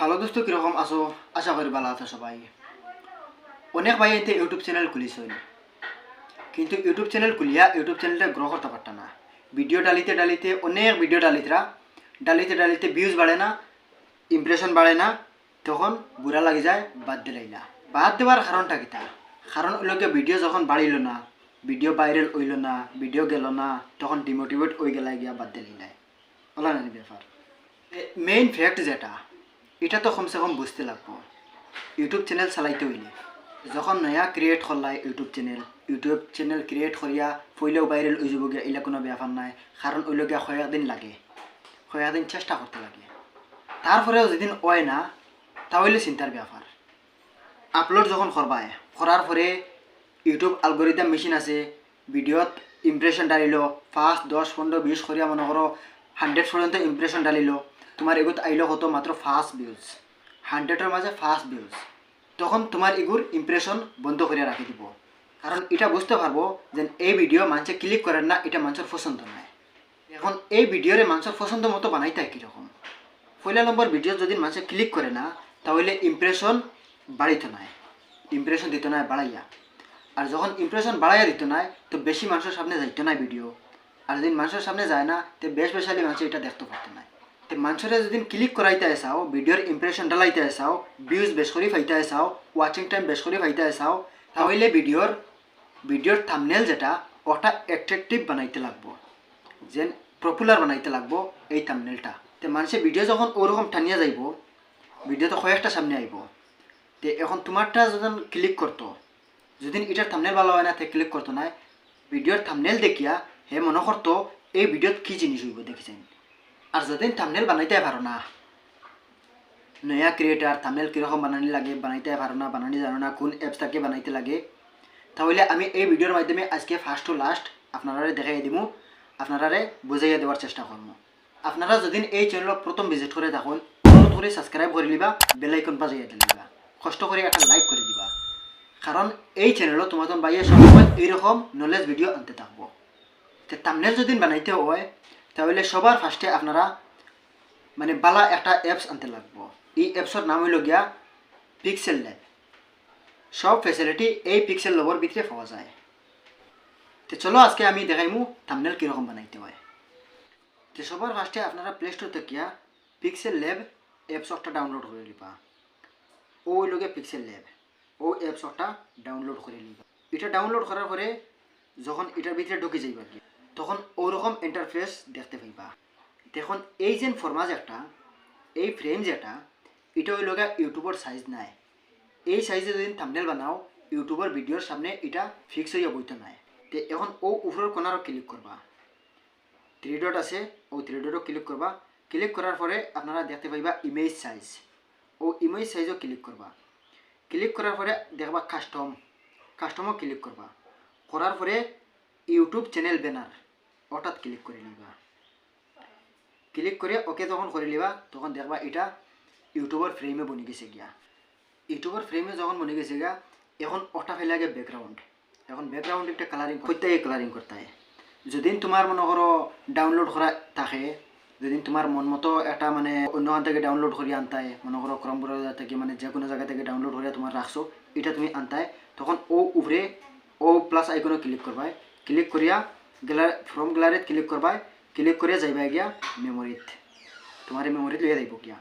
Hello দোস্ত, কীরকম আছো? আশা করি ভালো আছো সবাই। অনেক ভাই এতে ইউটিউব চ্যানেল খুলিছেন কিন্তু ইউটিউব চ্যানেল খুলিয়া ইউটিউব চ্যানেলটা গ্রো করতে পারত না। ভিডিও ডালিতে ডালিতে অনেক ভিডিও ডালিতরা ডালিতে ডালিতে ভিউজ বাড়ে না ইমপ্রেশন বাড়ে না। তখন বুড়া লাগি যায়, বাদ দিলাই না বাদ দেওয়ার কারণটা কিতা কারণ ওইলোকে ভিডিও যখন বাড়িল না ভিডিও ভাইরাল হইল না ভিডিও গেল না, তখন ডিমোটিভেট হয়ে গেলাই গিয়া বাদ দিলাই নাই ওলা না ব্যাপার। মেইন ফ্যাক্ট যেটা এটা তো কমসে কম বুঝতে লাগবো। ইউটিউব চ্যানেল চালাইতে হইলে। যখন নয়া create করলাই YouTube channel YouTube channel create করিয়া ফইলেও ভাইরাল হয়ে যাব গিয়া এলা কোনো ব্যাপার নাই। কারণ ওইলগিয়া কয়েকদিন লাগে। কয়েকদিন চেষ্টা করতে লাগে। তারপরেও যেদিন হয় না, তাহলে চিন্তার ব্যাপার আপলোড যখন করবাই করার পরে ইউটিউব আলগোরিদম মেশিন আছে ভিডিওত ইমপ্রেশন ডালিল ফার্স্ট দশ পনেরো বিশ করিয়া মনে করো হান্ড্রেড পর্যন্ত ইমপ্রেশন ডালিল তোমার এগুত আইলো কত মাত্র ফার্স্ট ভিউজ হান্ড্রেডের মাঝে ফার্স্ট ভিউজ তখন তোমার এগুর ইমপ্রেশন বন্ধ করে রাখি দিব। কারণ এটা বুঝতে পারব যে এই ভিডিও মানুষে ক্লিক করেন না, এটা মানুষের পছন্দ নয়। এখন এই ভিডিওরে মানুষের পছন্দ মতো বানাইতে কীরকম? পয়লা নম্বর ভিডিও যদি মানুষে ক্লিক করে না, তাহলে ইমপ্রেশন বাড়িত নাই ইমপ্রেশন দিত নাই বাড়াইয়া। আর যখন ইমপ্রেশন বাড়াইয়া দিত নাই তো বেশি মানুষের সামনে যাইতো না ভিডিও আর যদি মানুষের সামনে যায় না, তো বেশ বেশালি মানুষ এটা দেখতে পারতো না মানুষের যদি ক্লিক করাইতে চাও ভিডিওর ইমপ্রেশন ডালাইতে চাও ভিউজ বেশ করে পাইতে চাও ওয়াচিং টাইম বেশ করে পাইতে চাও তাহলে ভিডিওর ভিডিওর থামনেল যেটা ওটা অ্যাট্রাকটিভ বানাইতে লাগবো। যেন পপুলার বানাইতে লাগবো এই থামনেলটা তো মানুষের ভিডিও যখন ওরকম টানিয়া যাইব ভিডিও তো কয়েকটা সামনে আইব তো এখন তোমারটা যখন ক্লিক করতো যদি এটার থামনেল ভালো হয় না তে ক্লিক করতো না ভিডিওর থামনেল দেখিয়া হে মনে করতো এই ভিডিওত কি জিনিস হইব দেখিছেন? আর যদি থামনেল বানাইতে পারো না। নয়া ক্রিয়েটার থামনেল কীরকম বানানি লাগে বানাইতে পারো না, বানানি জানো না, কোন অ্যাপসটাকে বানাইতে লাগে। তাহলে আমি এই ভিডিওর মাধ্যমে আজকে ফার্স্ট টু লাস্ট আপনারা দেখাই দিব আপনারা বুঝাইয়া দেওয়ার চেষ্টা করব আপনারা যদি এই চ্যানেল প্রথম ভিজিট করে থাকুন অনুরোধ করে সাবস্ক্রাইব করে নিবা বেলাইকন বাজাইয়া দিবা কষ্ট করে একটা লাইক করে দিবা। কারণ এই চ্যানেলও তোমাদের বাইরে সবসময় এইরকম নলেজ ভিডিও আনতে থাকব। তো তামনেল যদি বানাইতে হয় তাহলে সবার ফার্স্টে আপনারা মানে বালা একটা অ্যাপস আনতে লাগবো। এই অ্যাপসের নাম হইল গিয়া পিক্সেল ল্যাব সব ফেসিলিটি এই পিক্সেল ল্যাবর ভিতরে পাওয়া যায়। তো চলো আজকে আমি দেখাইমু থামনেল কীরকম বানাইতে হয়। তো সবার ফার্স্টে আপনারা প্লে স্টোর থেকে পিক্সেল ল্যাব অ্যাপসটা ডাউনলোড করে নিবা। ওই লগে পিক্সেল ল্যাব ও অ্যাপসটা ডাউনলোড করে নিবা। এটা ডাউনলোড করার পরে যখন এটার ভিতরে ঢুকে যাইবা তখন ওরকম ইন্টারফেস দেখতে পাইবা। দেখুন, এই যে ফরমাজ একটা, এই ফ্রেম যেটা এটা ওই লগা ইউটিউবের সাইজ নাই। এই সাইজে যদি থামনেল বানাও ইউটিউবের ভিডিওর সামনে এটা ফিক্স হইয়া বইতে নাই। তে এখন ও উপরের কোনারও ক্লিক করবা। থ্রি আছে, ও থ্রি ক্লিক করবা। ক্লিক করার পরে আপনারা দেখতে পাইবা ইমেজ সাইজ ও ইমেজ সাইজও ক্লিক করবা। ক্লিক করার পরে দেখবা কাস্টম কাস্টমও ক্লিক করবা। করার পরে ইউটিউব চ্যানেল ব্যানার ওটাত ক্লিক করে নিবা। ক্লিক করে ওকে যখন করে নিবা তখন দেখবা এটা ইউটিউবের ফ্রেমে বনি গেছে গিয়া। ইউটিউবের ফ্রেমে যখন বনি গেছে গিয়া এখন ওটা ফেলে আগে ব্যাকগ্রাউন্ড এখন ব্যাকগ্রাউন্ড একটা কালারিং করতে কালারিং করতে যদি তোমার মনে করো ডাউনলোড করা থাকে যদি তোমার মন মতো একটা মানে অন্যখান থেকে ডাউনলোড করি আনতায় মনে করো ক্রম থেকে মানে যে কোনো জায়গা থেকে ডাউনলোড করে তোমার রাখছো এটা তুমি আনতায় তখন ও উপরে ও প্লাস আইকনে ক্লিক করবাই ক্লিক করিয়া গ্যালারিত ক্লিক করবাই ক্লিক করিয়া যাইবা গিয়া মেমোরিত তোমার মেমোরিত লইয়া যাইব গিয়া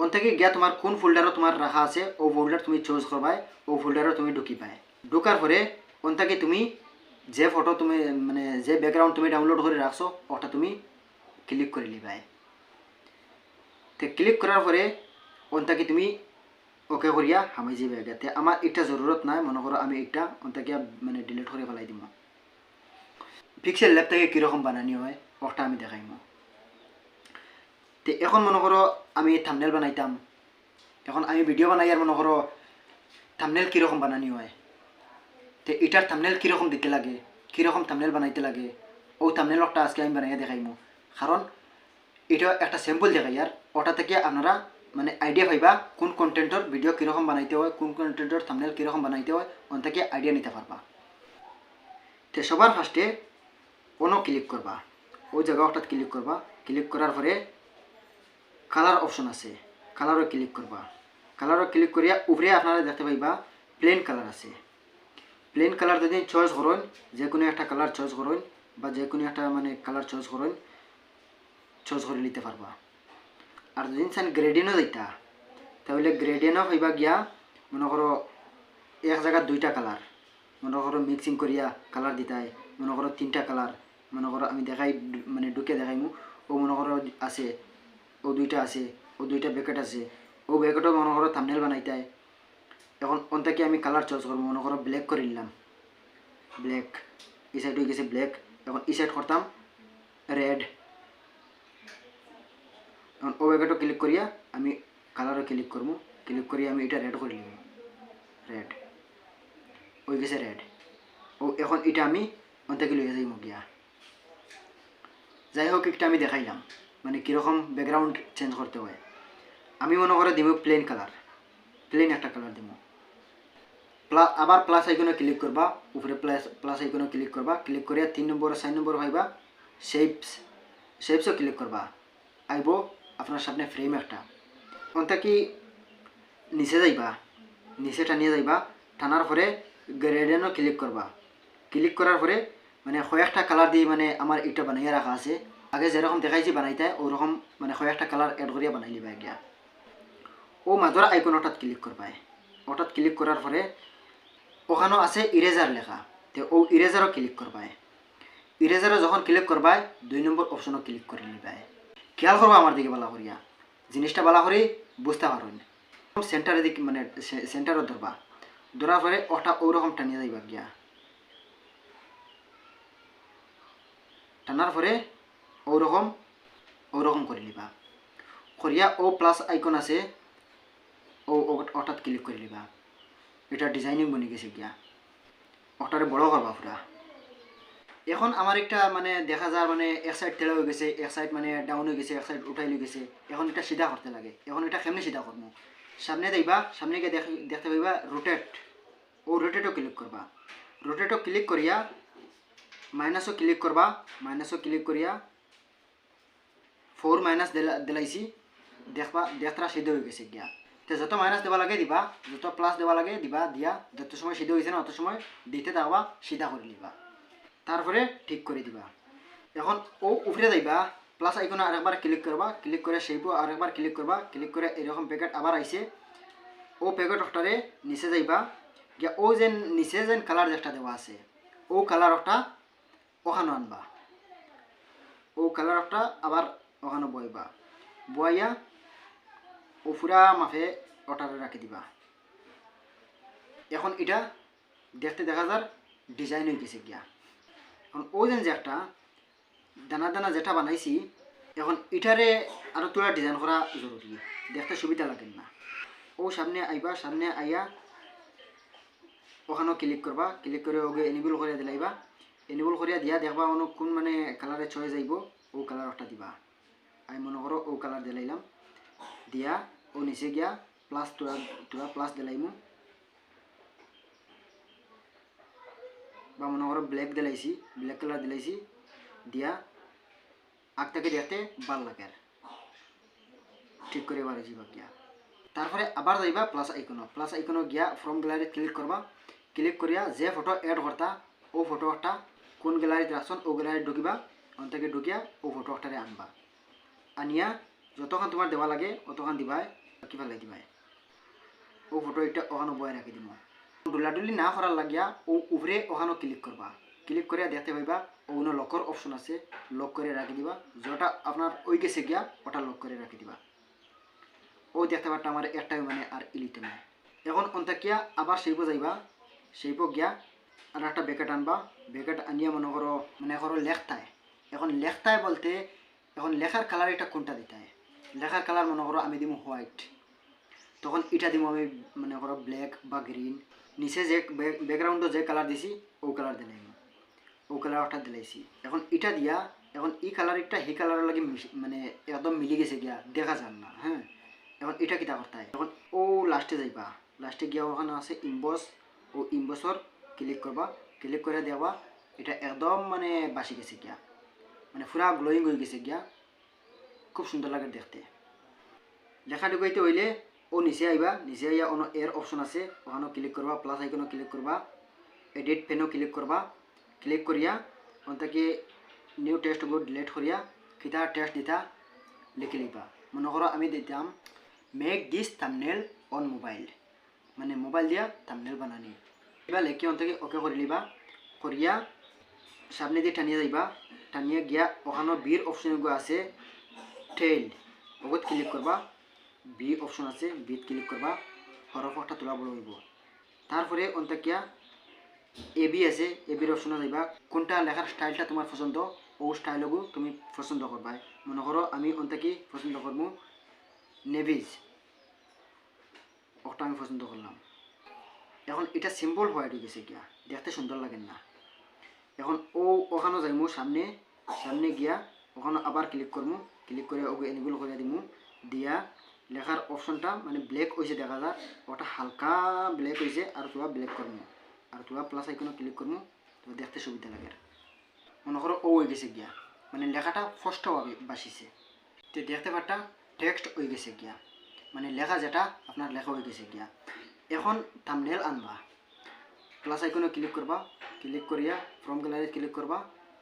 ওন থেকে গিয়া তোমার কোন ফোল্ডারও তোমার রাখা আছে ও ফোল্ডার তুমি চুজ করবাই ও ফোল্ডারও তুমি ঢুকি পায় ঢুকার পরে ওন থেকে তুমি যে ফটো তুমি মানে যে ব্যাকগ্রাউন্ড তুমি ডাউনলোড করে রাখছো ওটা তুমি ক্লিক করে নিবাই তো ক্লিক করার পরে ওনটাকে তুমি হামাই যাবে যাতে আমার এটা জরুরত নাই মনে করো আমি এটা ওনটাকে মানে ডিলিট করে ফেলাই দিব পিক্সেল থেকে কীরকম বানানি হয় ওটা আমি দেখাইম তো এখন মনে করো আমি থামনেল বানাইতাম এখন আমি ভিডিও বানাই আর মনে করো থামনেল কীরকম বানানি হয় তো এটার থামনেল কীরকম দিতে লাগে কীরকম থামনেল বানাইতে লাগে ও থামনেলটা আজকে আমি বানাইয়া দেখাইমু কারণ এটা একটা স্যাম্পল দেখাই আর ওটা থেকে আপনারা মানে আইডিয়া পাইবা কোন কন্টেন্টর ভিডিও কীরকম বানাইতে হয় কোন কন্টেন্টর থামনেল কীরকম বানাইতে হয় ওন থেকে আইডিয়া নিতে পারবা তো সবার ফার্স্টে কোনো ক্লিক করবা। ওই জায়গা ওটাত ক্লিক করবা। ক্লিক করার পরে কালার অপশন আছে। কালারও ক্লিক করবা। কালারও ক্লিক করিয়া উপরে আপনারা দেখতে পাইবা প্লেন কালার আছে। প্লেন কালার যদি চয়েস করেন যে কোনো একটা কালার চয়েস করেন বা যে কোনো একটা মানে কালার চয়েস করেন চয়েস করে নিতে পারবা। আর যদি চান গ্রেডিয়েন্টও দিতা, তাহলে গ্রেডিয়েন্টও পাইবা গিয়া মনে করো এক জায়গার দুইটা কালার মনে করো মিক্সিং করিয়া কালার দিতাই। মনে করো তিনটা কালার মনে করো আমি দেখাই মানে ঢুকে দেখাইমু, ও মনে করো আছে, ও দুইটা আছে, ও দুইটা ব্যাকেট আছে, ও ব্যাকেটও মনে করো থামনেল বানাইতাই এখন অন্তাকে আমি কালার চয়েস করব, মনে করো ব্ল্যাক করে নিলাম। ব্ল্যাক এই সাইড হয়ে গেছে ব্ল্যাক এখন এই সাইড করতাম রেড এখন ও ব্যাকেটও ক্লিক করিয়া আমি কালারও ক্লিক করব ক্লিক করিয়া আমি এটা রেড করে নিব রেড ওই গেছে রেড ও এখন এটা আমি অন্তাকে লইয়া যাই গিয়া যাই হোক একটা আমি দেখাইলাম মানে কীরকম ব্যাকগ্রাউন্ড চেঞ্জ করতে হয়। আমি মনে করে দিব প্লেন কালার প্লেন একটা কালার দিব প্লা আবার প্লাস আইকনে ক্লিক করবা, উপরে প্লাস প্লাস আইকনে ক্লিক করবা ক্লিক করিয়া তিন নম্বর, চার নম্বর ভাইবা শেপস শেপসও ক্লিক করবা। আইব আপনার সামনে ফ্রেম একটা। অন্তা কি নিচে যাইবা, নিচে টানিয়ে যাইবা, টানার পরে গ্রেডেনও ক্লিক করবা। ক্লিক করার পরে মানে কয়েকটা কালার দিয়ে মানে আমার এটা বানাইয়া রাখা আছে। আগে যেরকম দেখাইছি বানাইতে ওরকম মানে কয়েকটা কালার এড করিয়া বানাই লিবা গিয়া ও মাজর আইকন ওটাত ক্লিক করবাই ওটাত ক্লিক করার পরে ওখানেও আছে ইরেজার লেখা। তো ও ইরেজারও ক্লিক করবাই ইরেজারও যখন ক্লিক করবাই দুই নম্বর অপশনও ক্লিক করে নিবাই খেয়াল করবা আমার দিকে বালা করিয়া জিনিসটা বালা করে বুঝতে পারবেন সেন্টারে দিক মানে সেন্টারও ধরবা ধরার পরে ওটা ওরকম টানিয়ে যাইবা গিয়া। টানার পরে ওরকম ওরকম করে নিবা করিয়া ও প্লাস আইকন আছে ও ওটাত ক্লিক করে নিবা এটা ডিজাইনিং বনি গেছে গিয়া। ওটারে বড় করবা পুরা এখন আমার একটা মানে দেখা যায় মানে এক সাইড তেলা হয়ে গেছে এক সাইড মানে ডাউন হয়ে গেছে এক সাইড উঠাই লই গেছে। এখন এটা সিধা করতে লাগে। এখন এটা কেমনি সিধা করবো সামনে দেখবা সামনে গিয়ে দেখ দেখতে পাইবা রোটেট ও রোটেটও ক্লিক করবা রোটেটও ক্লিক করিয়া মাইনাসও ক্লিক করবা মাইনাসও ক্লিক করিয়া ফোর মাইনাস দিলা, দিলাইছি। দেখবা দেখরা সিদ্ধ হয়ে গেছে গিয়া। তো যত মাইনাস দেওয়া লাগে দিবা, যত প্লাস দেওয়া লাগে দিবা, দিয়া যত সময় সিদ্ধ হয়েছে না, অত সময় দিতে থাকবা সিধা করে নিবা। তারপরে ঠিক করে দিবা। এখন ও উপরে যাইবা প্লাস আইকনে আরেকবার ক্লিক করবা ক্লিক করে সেইব আরেকবার ক্লিক করবা ক্লিক করে এরকম প্যাকেট আবার আইছে। ও প্যাকেট ওটারে নিচে যাইবা। গিয়া ও যেন, নিচে যেন কালার যেটা দেওয়া আছে। ও কালার ওটা ওখানে আনবা। ও কালার একটা আবার ওখানে বইবা। বইয়া ও পুরা মাফে ওটারে রাখি দিবা। এখন এটা দেখতে দেখা যার ডিজাইন হয়ে গেছে গিয়া। এখন ও যেন যে একটা দানা দানা যেটা বানাইছি, এখন এটারে আরও তোলা ডিজাইন করা জরুরি। দেখতে সুবিধা লাগেন না। ও সামনে আইবা, সামনে আইয়া ওখানেও ক্লিক করবা। ক্লিক করে ওকে এনেবল করে দিলাইবা। এনেবল করিয়া দিয়া দেখবা অন্য কোন মানে কালারে চয়েস আইব ও কালার একটা দিবা। আমি মনে করো ও কালার দিলাইলাম দিয়া ও নিচে গিয়া প্লাস টুয়া টুয়া প্লাস দিলাইমু বা মনে করো ব্ল্যাক দিলাইছি ব্ল্যাক কালার দিলাইছি। দিয়া আগটাকে দেখতে ভালো লাগে ঠিক করে এবারে যাবা গিয়া। তারপরে আবার যাইবা প্লাস আইকনো প্লাস আইকনো গিয়া ফ্রম গ্যালারি ক্লিক করবা ক্লিক করিয়া যে ফটো এড করতা ও ফটো একটা কোন গ্যালারিত রাখছন ও গ্যালারি ঢুকিবা, অন্তাকে ঢুকিয়া ও ফটো একটারে আনবা। আনিয়া যতক্ষণ তোমার দেওয়া লাগে অতক্ষণ দিবাই, কিবা লাগে দিবাই ও ফটো এটা ওখানে বয়ে রাখি দিব ডুলাডুলি না করার লাগিয়া ও উপরে ওখানে ক্লিক করবা ক্লিক করিয়া দেখতে পাইবা ওখানে লকর অপশন আছে লক করে রাখি দিবা। যেটা আপনার ওই গেছে গিয়া ওটা লক করে রাখি দিবা। ও দেখতে পারটা আমার একটাই মানে আর ইলিতে নাই এখন অন্তাকিয়া আবার সেইব যাইবা। সেইব গিয়া আর একটা ব্যাকেট আনবা। ব্যাকেট আনিয়া মনে করো মনে করো লেখতায় এখন লেখতায় বলতে, এখন লেখার কালার এটা কোনটা দিতে লেখার কালার মনে করো আমি দিব হোয়াইট তখন এটা দিব আমি, মনে করো ব্ল্যাক বা গ্রিন নিচে যে ব্যাকগ্রাউন্ডে যে কালার দিছি ও কালার দিলাই ও কালার একটা দিলাইছি। এখন এটা দিয়া, এখন ই কালার একটা হি কালারের লাগে মানে একদম মিলি গেছে গিয়া, দেখা যান না হ্যাঁ এখন এটা কিতা করতে হয় এখন ও লাস্টে যাইবা। লাস্টে গিয়া ওখানে আছে ইম্বস ও ইম্বসর ক্লিক করবা ক্লিক করে দেওয়া, এটা একদম মানে বাসি গেছে গিয়া। মানে পুরা গ্লোয়িং হয়ে গেছে গিয়া। খুব সুন্দর লাগে দেখতে। লেখা ঢুকাইতে হইলে ও নিচে আইবা, নিচে আইয়া অন এর অপশন আছে ওখানে ক্লিক করবা প্লাস আইকনও ক্লিক করবা এডিট পেনও ক্লিক করবা ক্লিক করিয়া অন্তকে নিউ টেক্সট গো ডিলিট করিয়া, কিতা টেক্সট দিতা, লিখে লিখবা। মনে করো আমি দিতাম make this thumbnail on mobile মানে মোবাইল দিয়া থামনেল বানানি। এবার লেখি অন্তকে ওকে করে লিবা করিয়া সামনে দিয়ে টানিয়ে যাইবা। টানিয়ে গিয়া ওখানে বির অপশন আছে টেইল ওগত ক্লিক করবা বি অপশন আছে, বিত ক্লিক করবা হরফ একটা তোলা বড় হইব তারপরে অন্তকিয়া এ বি আছে, এ বির অপশনে যাইবা। কোনটা লেখার স্টাইলটা তোমার পছন্দ ও স্টাইলগু তুমি পছন্দ করবা মনে করো আমি অন্তকি পছন্দ করব নেভিজ। ওটা আমি পছন্দ করলাম এখন এটা হোয়াইট হয়ে গেছে গিয়া। দেখতে সুন্দর লাগে না। এখন ও ওখানে যাইমু সামনে সামনে গিয়া ওখানে আবার ক্লিক করমু ক্লিক করে ওকে এনেবল করে দিমু। দিয়া লেখার অপশনটা মানে ব্ল্যাক হয়েছে দেখা যায় ওটা হালকা ব্ল্যাক হয়েছে আর তোরা ব্ল্যাক করমু আর তোরা প্লাস আইকনে ক্লিক করমু তো দেখতে সুবিধা লাগে। মনে করো ও হয়ে গেছে গিয়া। মানে লেখাটা স্পষ্টভাবে বাসিছে তো দেখতে পারটা টেক্সট হয়ে গেছে গিয়া। মানে লেখা যেটা আপনার লেখা হয়ে গেছে গিয়া। এখন থামনেল আনবা। প্লাস আইকনে ক্লিক করবা ক্লিক করিয়া ফ্রম গ্যালারি ক্লিক করবা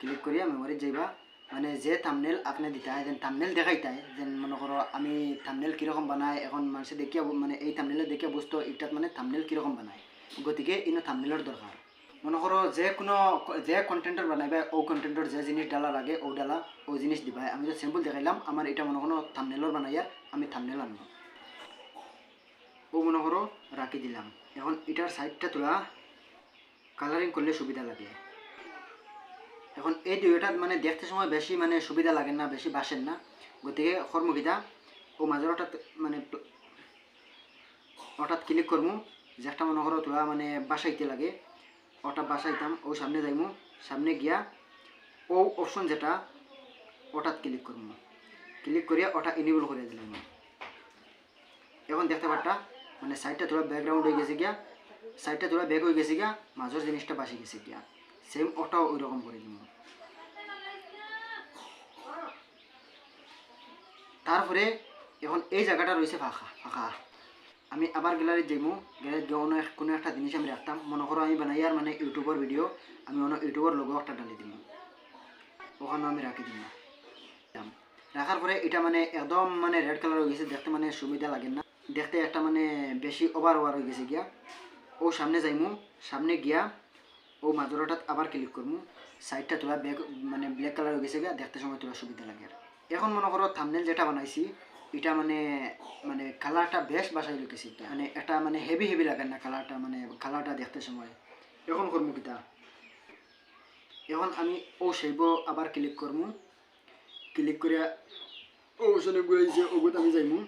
ক্লিক করিয়া মেমোরি যাইবা। মানে যে থামনেল আপনি দিতায় যেন থামনেল দেখাইতায় যেন মনে করো আমি থামনেল কীরকম বানাই, এখন মানুষে দেখিয়া মানে এই থামনেলে দেখিয়া বুঝতো এটাত মানে থামনেল কীরকম বানায় গতিকে ইনো থামনেলের দরকার মনে করো যে কোনো যে কন্টেন্টর বানাইবা ও কন্টেন্টর যে জিনিস ডালা লাগে ও ডালা ও জিনিস দিবা আমি তো সিম্পল দেখাইলাম আমার এটা মনে করো থামনেলর বানাইয়া আমি থামনেল আনব। ও মনে রাখি দিলাম। এখন এটার সাইডটা তোলা কালারিং করলে সুবিধা লাগে। এখন এই দুইটা মানে দেখতে সময় বেশি মানে সুবিধা লাগে না, বেশি বাসেন না। গতিকে কর্মকিতা ও মাজর হঠাৎ মানে হঠাৎ ক্লিক করমু যে একটা মনে করো তোরা মানে বাসাইতে লাগে। ওটা বাসাইতাম, ও সামনে যাইমু, সামনে গিয়া ও অপশন যেটা, ওটাত ক্লিক করমু। ক্লিক করিয়া ওটা ইনেবল করে দিলাম। এখন দেখতে পারটা মানে সাইডটা তোরা ব্যাকগ্রাউন্ড হয়ে গেছে গিয়া সাইডটা তোরা ব্যাক হয়ে গেছে গিয়া মাঝের জিনিসটা বাসি গেছে গিয়া। সেম ওটাও ওই রকম করে দিব। তারপরে এখন এই জায়গাটা রয়েছে ফাঁকা ফাঁকা। আমি আবার গ্যালারিত যাইমু। গ্যালারিত গিয়ে অন্য কোনো একটা জিনিস আমি রাখতাম। মনে করো আমি বানাই আর মানে ইউটিউবের ভিডিও আমি অন্য ইউটিউবের লোগো একটা ডালি দিব ওখানে আমি রাখি দিব রাখার পরে এটা মানে একদম মানে রেড কালার হয়ে গেছে। দেখতে মানে সুবিধা লাগে না। দেখতে একটা মানে বেশি ওভার ওভার হয়ে গেছে গিয়া। ও সামনে যাইমু, সামনে গিয়া ও মাজরটাত আবার ক্লিক করমু। সাইডটা তোলা ব্যাক মানে ব্ল্যাক কালার হয়ে গেছে গিয়া দেখতে সময় তোলা সুবিধা লাগে। এখন মনে করো থামনেল যেটা বানাইছি, এটা মানে মানে কালারটা বেশ বাসাই রেখেছি। মানে এটা মানে হেভি হেভি লাগে না কালারটা মানে কালারটা দেখতে সময়। এখন করমু কিতা? এখন আমি ও সেইব আবার ক্লিক করমু। ক্লিক করিয়া ও ওখানে গিয়েছে ওগুত আমি যাইমু।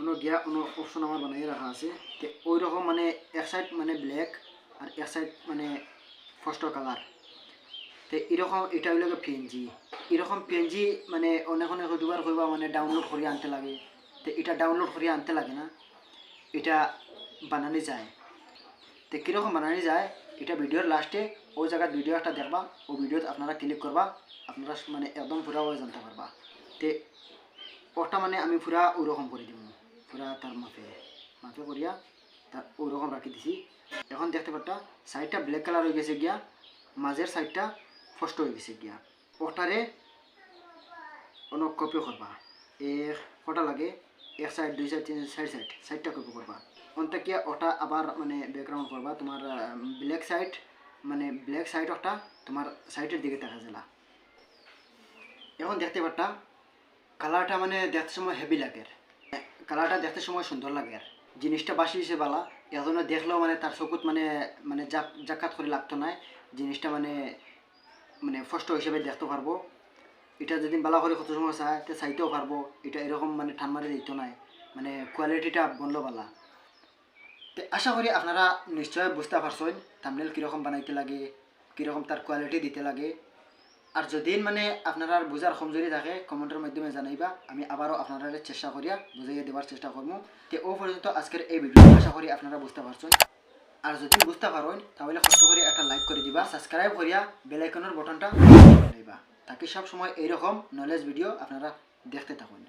অন্য গিয়া অন্য অপশন আমার বানাই রাখা আছে। তে ওই রকম মানে এক সাইড মানে ব্ল্যাক আর এক সাইড মানে ফস্ট কালার তে এরকম এটা হইল পিএনজি এরকম পিএনজি মানে অনেক অনেক দুবার করবা মানে ডাউনলোড করিয়া আনতে লাগে। তো এটা ডাউনলোড করিয়া আনতে লাগে না। এটা বানানি যায়। তো কীরকম বানানি যায়, এটা ভিডিওর লাস্টে ওই জায়গার ভিডিও একটা দেখবা ও ভিডিওতে আপনারা ক্লিক করবা আপনারা মানে একদম পুরা জানতে পারবা তে ওটা মানে আমি পুরা ওরকম করে দিব পুরা তার মাপে মাপে করিয়া তার ওরকম রাখি দিছি। এখন দেখতে পারটা সাইডটা ব্ল্যাক কালার হয়ে গেছে গিয়া মাঝের সাইডটা ফস্ট হয়ে গেছে গিয়া। ওটারে অনেক কপি করবা এক কটা লাগে, এক সাইড দুই সাইড তিন সাইড সাইড সাইডটা কপি করবা অন্তে ওটা আবার মানে ব্যাকগ্রাউন্ড করবা তোমার ব্ল্যাক সাইড মানে ব্ল্যাক সাইড ওটা তোমার সাইডের দিকে দেখা যায় এখন দেখতে পারটা কালারটা মানে দেখতে সময় হেভি লাগে। কালারটা দেখতে সময় সুন্দর লাগে আর। জিনিসটা বাসি হিসেবে বালা এজনে দেখলেও মানে তার চকুত মানে মানে জাক জাকাত করে লাগতো না। জিনিসটা মানে মানে ফষ্ট হিসেবে দেখতে পারব। এটা যদি বালা করে কত সময় চায়, তে চাইতেও পারব। এটা এরকম মানে ঠান মারি দিত নাই মানে কোয়ালিটিটা বনলো বালা। তে আশা করি আপনারা নিশ্চয় বুঝতে পারছেন থামনেল কীরকম বানাইতে লাগে, কীরকম তার কোয়ালিটি দিতে লাগে। আর যদি মানে আপনারা বোঝার কমজোরি থাকে কমেন্টের মাধ্যমে জানাইবা। আমি আবারও আপনারা চেষ্টা করিয়া বুঝাইয়া দেওয়ার চেষ্টা করব। তো ও পর্যন্ত আজকের এই ভিডিও আশা করি আপনারা বুঝতে পারছেন। আর যদি বুঝতে পারেন, তাহলে কষ্ট করে একটা লাইক করে দিবা। সাবস্ক্রাইব করিয়া বেলাইকনের বটনটা দিবা। তাকে সব সময় এইরকম নলেজ ভিডিও আপনারা দেখতে থাকুন।